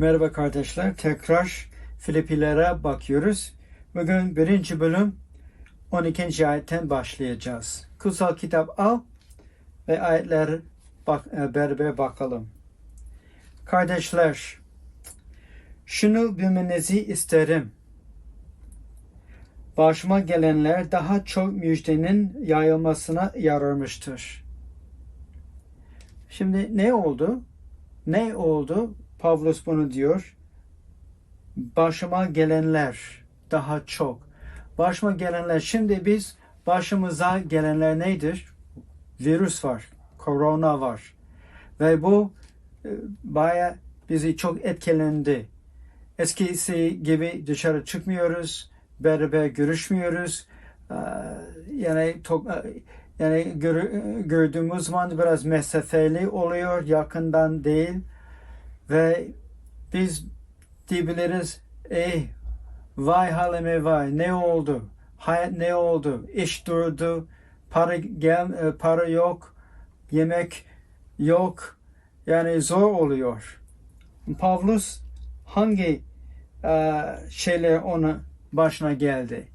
Merhaba kardeşler. Tekrar Filipilere bakıyoruz. Bugün birinci bölüm 12. ayetten başlayacağız. Kutsal kitap al ve ayetleri bak, e, beraber bakalım. Kardeşler, şunu bilmenizi isterim. Başıma gelenler daha çok müjdenin yayılmasına yararmıştır. Şimdi ne oldu? Ne oldu? Pavlus bunu diyor. Başıma gelenler daha çok. Başıma gelenler. Şimdi biz başımıza gelenler nedir? Virüs var. Korona var. Ve bu e, baya bizi çok etkilendi. Eskisi gibi dışarı çıkmıyoruz. Beraber görüşmüyoruz. Ee, Yani to- yani gör- gördüğümüz zaman biraz mesafeli oluyor, yakından değil. Ve biz diyebiliriz, ey vay halime vay ne oldu? Hayat ne oldu? İş durdu, para gel, e, para yok, yemek yok. Yani zor oluyor. Pavlus hangi e, şeyler ona başına geldi?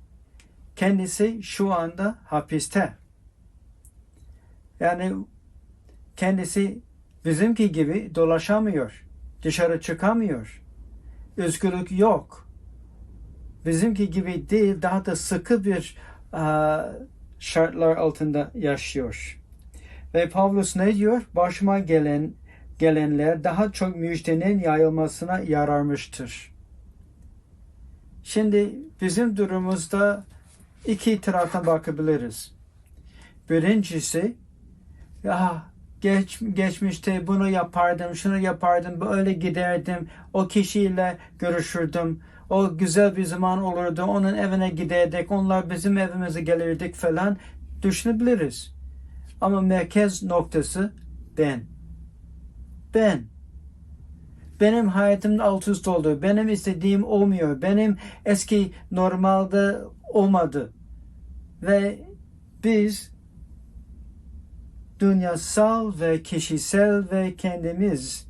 Kendisi şu anda hapiste. Yani kendisi bizimki gibi dolaşamıyor. Dışarı çıkamıyor. Özgürlük yok. Bizimki gibi değil, daha da sıkı bir e, şartlar altında yaşıyor. Ve Pavlus ne diyor? Başıma gelen gelenler daha çok müjdenin yayılmasına yararmıştır. Şimdi bizim durumumuzda iki taraftan bakabiliriz. Birincisi ya geç, geçmişte bunu yapardım, şunu yapardım, böyle giderdim, o kişiyle görüşürdüm, o güzel bir zaman olurdu, onun evine giderdik, onlar bizim evimize gelirdik falan düşünebiliriz. Ama merkez noktası ben. Ben. Benim hayatım alt üst oldu. Benim istediğim olmuyor. Benim eski normalde olmadı. Ve biz dünyasal ve kişisel ve kendimiz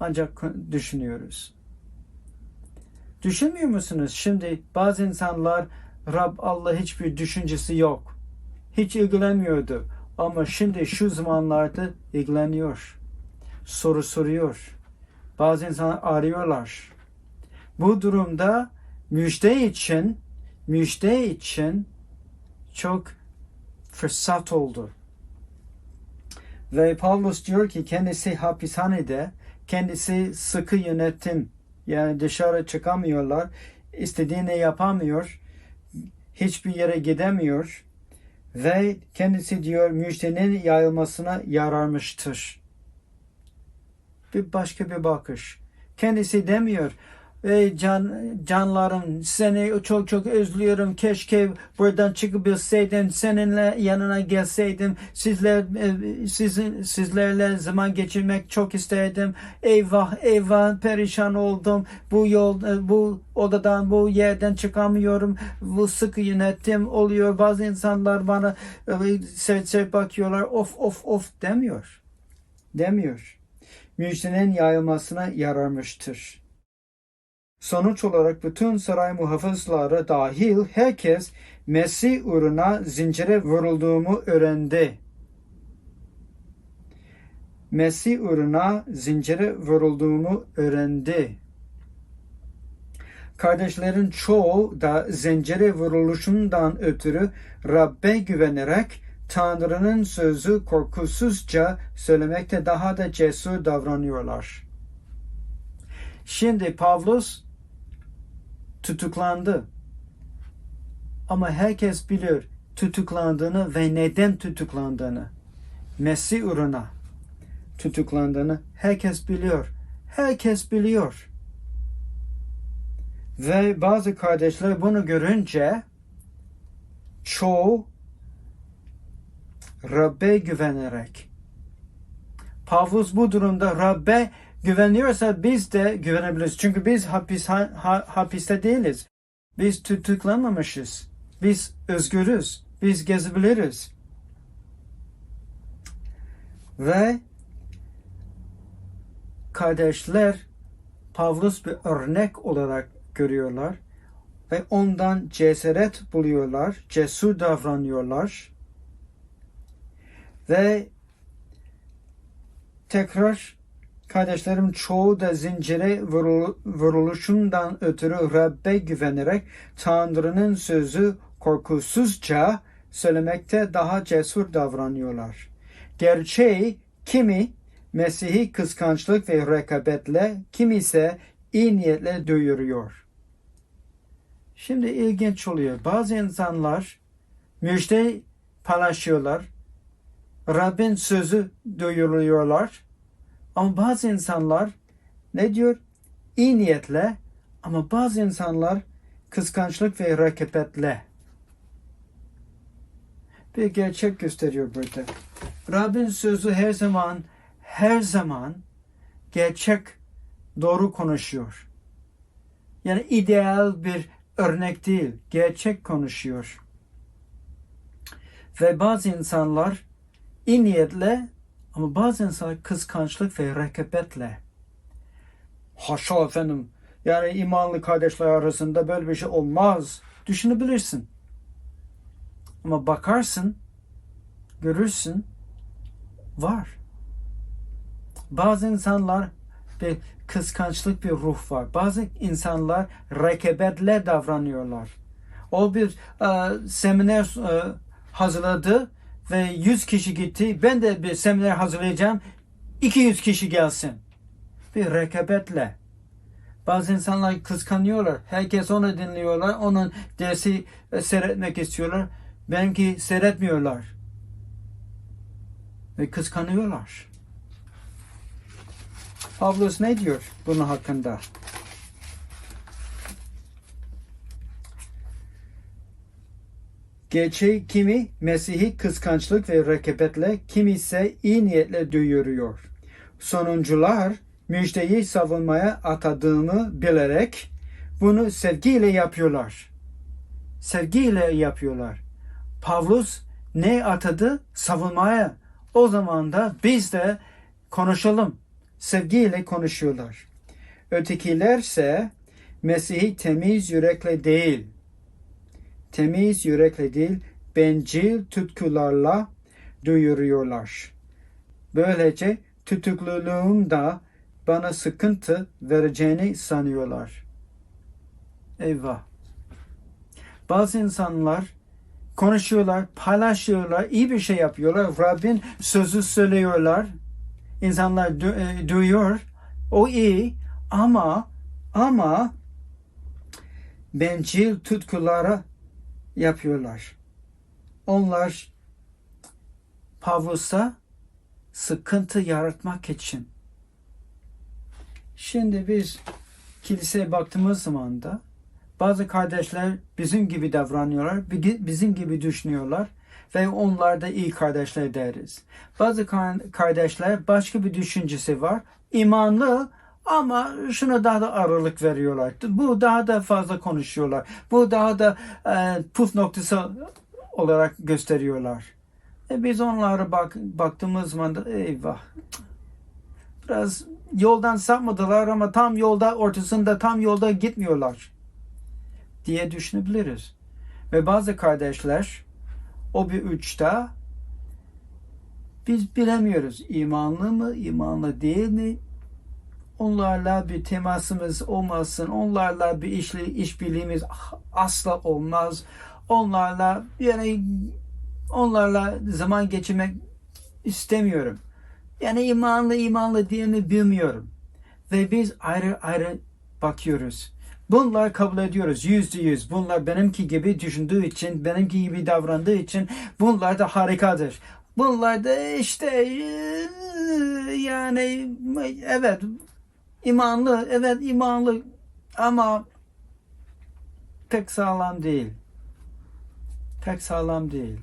ancak düşünüyoruz. Düşünmüyor musunuz? Şimdi bazı insanlar Rab Allah hiçbir düşüncesi yok. Hiç ilgilenmiyordu. Ama şimdi şu zamanlarda ilgileniyor. Soru soruyor. Bazı insanlar arıyorlar. Bu durumda müjde için müjde için çok fırsat oldu. Ve Pavlus diyor ki kendisi hapishanede, kendisi sıkı yönetim yani dışarı çıkamıyorlar, istediğini yapamıyor, hiçbir yere gidemiyor ve kendisi diyor müjdenin yayılmasına yararmıştır. Bir başka bir bakış. Kendisi demiyor, Ey can, canlarım seni çok çok özlüyorum. Keşke buradan çıkabilseydim. Seninle yanına gelseydim. Sizler e, sizin sizlerle zaman geçirmek çok isterdim. Eyvah eyvah perişan oldum. Bu yol e, bu odadan bu yerden çıkamıyorum. Bu sıkı yönetim oluyor. Bazı insanlar bana e, sert sert bakıyorlar. Of of of demiyor. Demiyor. Müjdenin yayılmasına yararmıştır. Sonuç olarak bütün saray muhafızları dahil herkes Mesih uğruna zincire vurulduğumu öğrendi. Mesih uğruna zincire vurulduğumu öğrendi. Kardeşlerin çoğu da zincire vuruluşundan ötürü Rabbe güvenerek Tanrı'nın sözü korkusuzca söylemekte daha da cesur davranıyorlar. Şimdi Pavlus tutuklandı. Ama herkes bilir tutuklandığını ve neden tutuklandığını. Mesih uğruna tutuklandığını herkes biliyor. Herkes biliyor. Ve bazı kardeşler bunu görünce çoğu Rabbe güvenerek Pavlus bu durumda Rabbe güveniyorsa biz de güvenebiliriz. Çünkü biz hapis, ha, hapiste değiliz. Biz tutuklanmamışız. Biz özgürüz. Biz gezebiliriz. Ve kardeşler Pavlus bir örnek olarak görüyorlar ve ondan cesaret buluyorlar, cesur davranıyorlar ve tekrar kardeşlerim çoğu da zincire vurul- vuruluşundan ötürü Rabbe güvenerek Tanrı'nın sözü korkusuzca söylemekte daha cesur davranıyorlar. Gerçeği kimi Mesih'i kıskançlık ve rekabetle, kimi ise iyi niyetle duyuruyor. Şimdi ilginç oluyor. Bazı insanlar müjde paylaşıyorlar. Rabbin sözü duyuruyorlar. Ama bazı insanlar ne diyor? İyi niyetle ama bazı insanlar kıskançlık ve rekabetle. Bir gerçek gösteriyor burada. Rabbin sözü her zaman her zaman gerçek doğru konuşuyor. Yani ideal bir örnek değil, gerçek konuşuyor. Ve bazı insanlar iyi niyetle ama bazı insanlar kıskançlık ve rekabetle. Haşa efendim. Yani imanlı kardeşler arasında böyle bir şey olmaz. Düşünebilirsin. Ama bakarsın, görürsün, var. Bazı insanlar bir kıskançlık bir ruh var. Bazı insanlar rekabetle davranıyorlar. O bir e, seminer e, hazırladı ve 100 kişi gitti. Ben de bir seminer hazırlayacağım. 200 kişi gelsin. Bir rekabetle. Bazı insanlar kıskanıyorlar. Herkes onu dinliyorlar. Onun dersi e, seyretmek istiyorlar. Benimki seyretmiyorlar. Ve kıskanıyorlar. Pavlus ne diyor bunun hakkında? Gerçeği kimi Mesih'i kıskançlık ve rekabetle, kimi ise iyi niyetle duyuruyor. Sonuncular müjdeyi savunmaya atadığını bilerek bunu sevgiyle yapıyorlar. Sevgiyle yapıyorlar. Pavlus ne atadı? Savunmaya. O zaman da biz de konuşalım. Sevgiyle konuşuyorlar. Ötekilerse Mesih'i temiz yürekle değil, temiz yürekle değil, bencil tutkularla duyuruyorlar. Böylece tutukluluğun da bana sıkıntı vereceğini sanıyorlar. Eyvah. Bazı insanlar konuşuyorlar, paylaşıyorlar, iyi bir şey yapıyorlar. Rabbin sözü söylüyorlar. İnsanlar du- e, duyuyor. O iyi ama ama bencil tutkulara yapıyorlar. Onlar Pavlus'a sıkıntı yaratmak için. Şimdi biz kiliseye baktığımız zaman da bazı kardeşler bizim gibi davranıyorlar, bi- bizim gibi düşünüyorlar ve onlar da iyi kardeşler deriz. Bazı kar- kardeşler başka bir düşüncesi var, imanlı ama şuna daha da ağırlık veriyorlar. Bu daha da fazla konuşuyorlar. Bu daha da e, puf noktası olarak gösteriyorlar. E biz onlara bak, baktığımız zaman da eyvah. Biraz yoldan sapmadılar ama tam yolda ortasında tam yolda gitmiyorlar diye düşünebiliriz. Ve bazı kardeşler o bir uçta biz bilemiyoruz imanlı mı imanlı değil mi onlarla bir temasımız olmasın. Onlarla bir işli, işbirliğimiz asla olmaz. Onlarla yani onlarla zaman geçirmek istemiyorum. Yani imanlı imanlı mi bilmiyorum. Ve biz ayrı ayrı bakıyoruz. Bunlar kabul ediyoruz yüzde yüz. Bunlar benimki gibi düşündüğü için, benimki gibi davrandığı için bunlar da harikadır. Bunlar da işte yani evet imanlı, evet imanlı ama pek sağlam değil. Pek sağlam değil.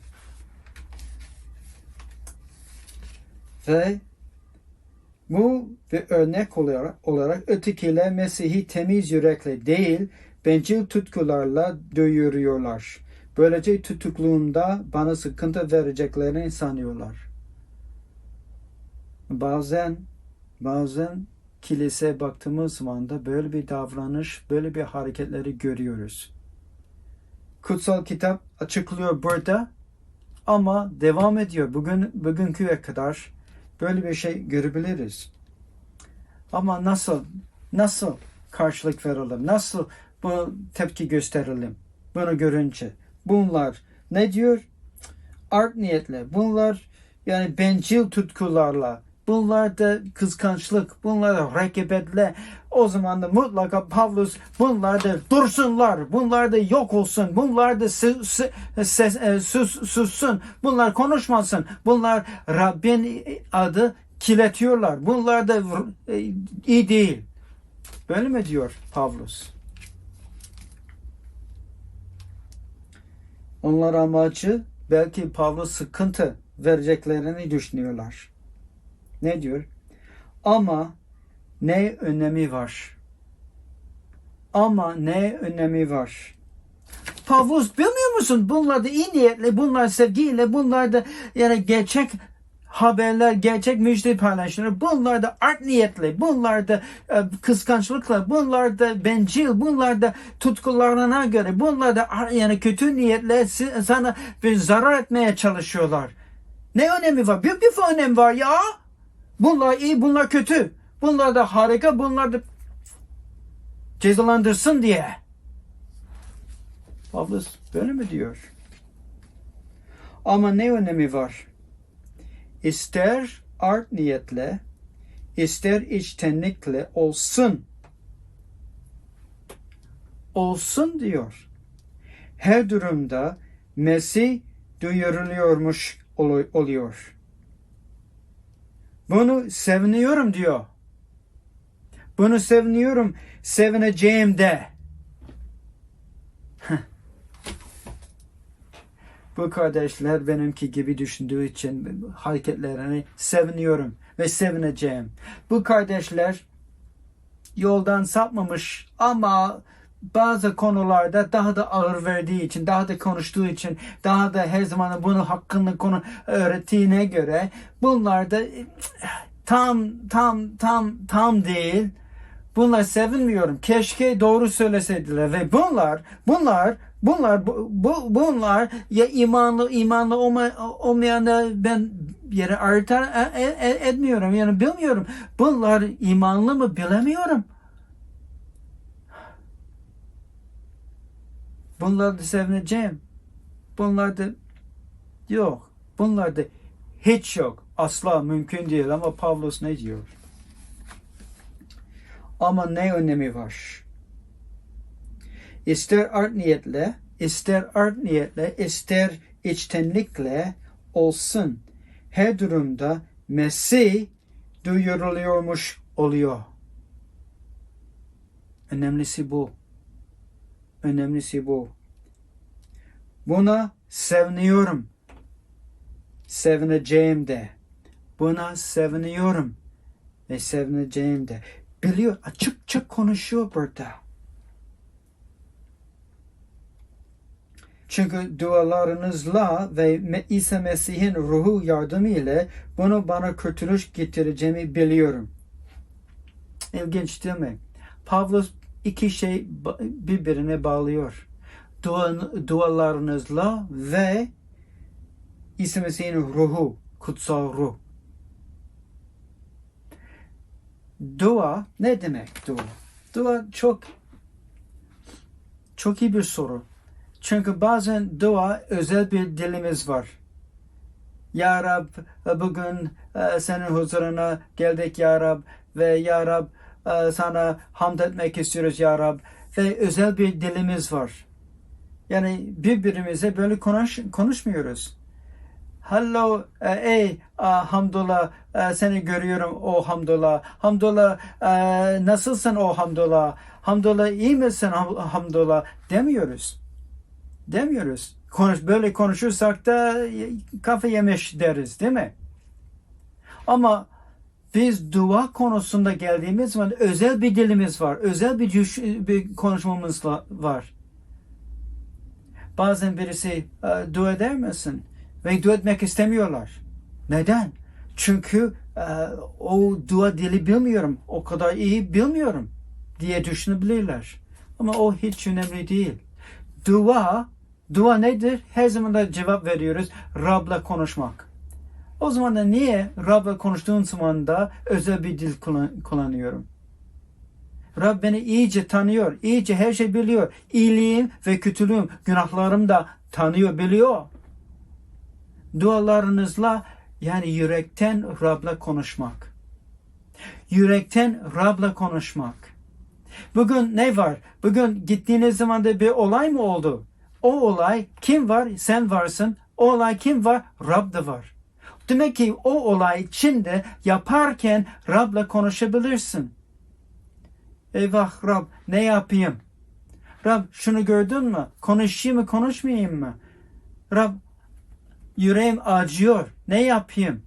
Ve bu ve örnek olarak, olarak ötekiler Mesih'i temiz yürekle değil, bencil tutkularla duyuruyorlar. Böylece tutukluğunda bana sıkıntı vereceklerini sanıyorlar. Bazen, bazen kiliseye baktığımız zaman da böyle bir davranış, böyle bir hareketleri görüyoruz. Kutsal kitap açıklıyor burada ama devam ediyor. Bugün bugünküye kadar böyle bir şey görebiliriz. Ama nasıl nasıl karşılık verelim? Nasıl bu tepki gösterelim? Bunu görünce. Bunlar ne diyor? Art niyetle. Bunlar yani bencil tutkularla. Bunlar da kıskançlık. Bunlar da rekebetle. O zaman da mutlaka Pavlus bunlar da dursunlar. Bunlar da yok olsun. Bunlar da e, sus, sussun. Bunlar konuşmasın. Bunlar Rabbin adı kirletiyorlar. Bunlar da e, iyi değil. Böyle mi diyor Pavlus? Onlar amacı belki Pavlus sıkıntı vereceklerini düşünüyorlar. Ne diyor? Ama ne önemi var? Ama ne önemi var? Pavlus bilmiyor musun? Bunlar da iyi niyetle, bunlar sevgiyle, bunlar da yani gerçek haberler, gerçek müjde paylaşımları, bunlar da art niyetli, bunlar da e, kıskançlıkla, bunlar da bencil, bunlar da tutkularına göre, bunlar da yani kötü niyetle sana bir zarar etmeye çalışıyorlar. Ne önemi var? Bir, bir önemi var ya. Bunlar iyi, bunlar kötü. Bunlar da harika, bunlar da cezalandırsın diye. Pavlus böyle mi diyor? Ama ne önemi var? İster art niyetle, ister içtenlikle olsun. Olsun diyor. Her durumda Mesih duyuruluyormuş olu- oluyor. Bunu seviniyorum diyor. Bunu seviniyorum, sevineceğim de. Bu kardeşler benimki gibi düşündüğü için hareketlerini seviniyorum ve sevineceğim. Bu kardeşler yoldan sapmamış ama bazı konularda daha da ağır verdiği için, daha da konuştuğu için, daha da her zaman bunu hakkında konu öğrettiğine göre bunlar da tam tam tam tam değil. Bunlar sevinmiyorum. Keşke doğru söyleseydiler ve bunlar bunlar bunlar bu, bu bunlar ya imanlı imanlı olma, olmayanı ben yere artar e, e, etmiyorum yani bilmiyorum. Bunlar imanlı mı bilemiyorum. Bunlar da sevineceğim. Bunlar da yok. Bunlar da hiç yok. Asla mümkün değil ama Pavlos ne diyor? Ama ne önemi var? İster art niyetle, ister art niyetle, ister içtenlikle olsun. Her durumda Mesih duyuruluyormuş oluyor. Önemlisi bu. Önemlisi bu. Buna seviniyorum. Sevineceğim de. Buna seviniyorum. Ve sevineceğim de. Biliyor, açıkça konuşuyor burada. Çünkü dualarınızla ve İsa Mesih'in ruhu yardımıyla bunu bana kurtuluş getireceğimi biliyorum. İlginç değil mi? Pavlus iki şey birbirine bağlıyor. Dua, dualarınızla ve İsa Mesih'in ruhu, kutsal ruh. Dua ne demek dua? Dua çok çok iyi bir soru. Çünkü bazen dua özel bir dilimiz var. Ya Rab bugün e, senin huzuruna geldik Ya Rab ve Ya Rab sana hamd etmek istiyoruz Ya Rab ve özel bir dilimiz var. Yani birbirimize böyle konuş, konuşmuyoruz. Hello, e, ey ah, hamdollah e, seni görüyorum o. Hamdollah e, nasılsın o hamdollah? Hamdollah iyi misin ham- hamdollah demiyoruz. Demiyoruz. Konuş, böyle konuşursak da kafa yemiş deriz değil mi? Ama biz dua konusunda geldiğimiz zaman özel bir dilimiz var. Özel bir, bir konuşmamız var. Bazen birisi e, dua eder misin? Ve dua etmek istemiyorlar. Neden? Çünkü e, o dua dili bilmiyorum, o kadar iyi bilmiyorum diye düşünebilirler. Ama o hiç önemli değil. Dua, dua nedir? Her zaman da cevap veriyoruz. Rab'la konuşmak. O zaman da niye Rab'la konuştuğum zaman da özel bir dil kullan- kullanıyorum? Rab beni iyice tanıyor, iyice her şey biliyor. İyiliğim ve kötülüğüm, günahlarım da tanıyor, biliyor. Dualarınızla yani yürekten Rab'la konuşmak. Yürekten Rab'la konuşmak. Bugün ne var? Bugün gittiğiniz zaman da bir olay mı oldu? O olay kim var? Sen varsın. O olay kim var? Rab da var. Demek ki o olay içinde yaparken Rab'la konuşabilirsin. Eyvah Rab ne yapayım? Rab şunu gördün mü? Konuşayım mı konuşmayayım mı? Rab yüreğim acıyor. Ne yapayım?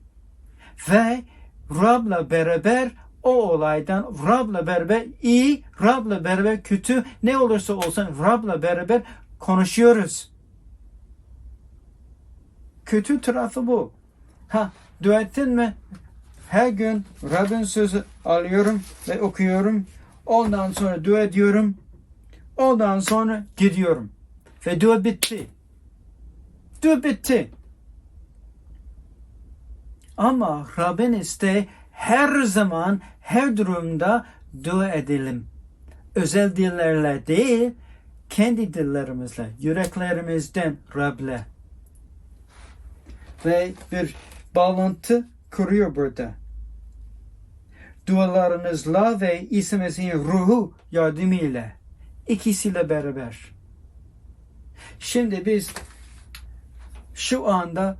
Ve Rab'la beraber o olaydan Rab'la beraber iyi, Rab'la beraber kötü ne olursa olsun Rab'la beraber konuşuyoruz. Kötü tarafı bu. Ha dua ettin mi? Her gün Rab'in sözü alıyorum ve okuyorum. Ondan sonra dua ediyorum. Ondan sonra gidiyorum. Ve dua bitti. Dua bitti. Ama Rabbin isteği her zaman, her durumda dua edelim. Özel dillerle değil, kendi dillerimizle, yüreklerimizden Rab'le. Ve bir bağlantı kuruyor burada. Dualarınızla ve İsa Mesih'in ruhu yardımıyla, ikisiyle beraber. Şimdi biz şu anda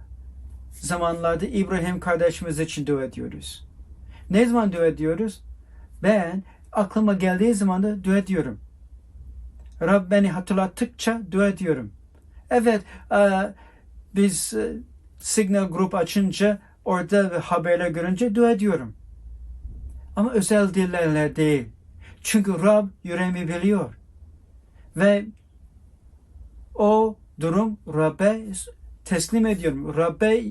zamanlarda İbrahim kardeşimiz için dua ediyoruz. Ne zaman dua ediyoruz? Ben aklıma geldiği zaman da dua ediyorum. Rab beni hatırlattıkça dua ediyorum. Evet, biz Signal Group açınca orada haberler görünce dua ediyorum. Ama özel dillerle değil. Çünkü Rab yüreğimi biliyor. Ve o durum Rab'be teslim ediyorum. Rab'be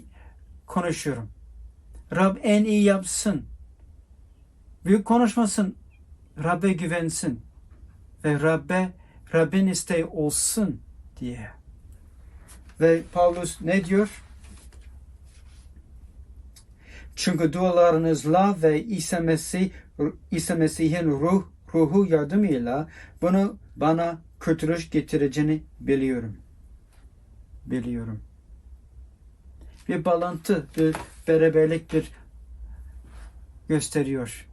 konuşuyorum. Rab en iyi yapsın. Büyük konuşmasın. Rab'be güvensin. Ve Rab'be Rabbin isteği olsun diye. Ve Paulus ne diyor? Çünkü dualarınızla ve İsa Mesih İsa Mesih'in ruh ruhu yardımıyla bunu bana kurtuluş getireceğini biliyorum. Biliyorum. Bir bağlantı, bir beraberlik bir gösteriyor.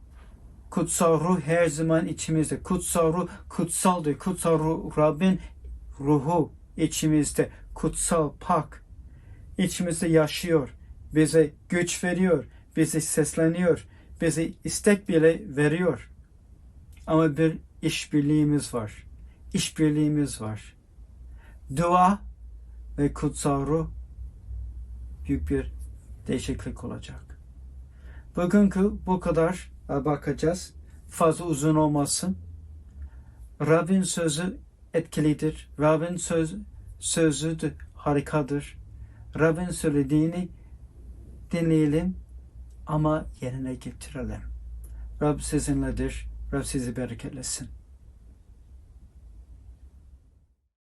Kutsal ruh her zaman içimizde. Kutsal ruh kutsaldır. Kutsal ruh Rabbin ruhu içimizde. Kutsal, pak. içimizde yaşıyor. Bize güç veriyor. Bize sesleniyor. Bize istek bile veriyor. Ama bir işbirliğimiz var. İşbirliğimiz var. Dua ve kutsal ruh büyük bir değişiklik olacak. Bugünkü bu kadar bakacağız. Fazla uzun olmasın. Rabbin sözü etkilidir. Rabbin söz, sözü harikadır. Rabbin söylediğini dinleyelim ama yerine getirelim. Rab sizinledir. Rab sizi bereketlesin.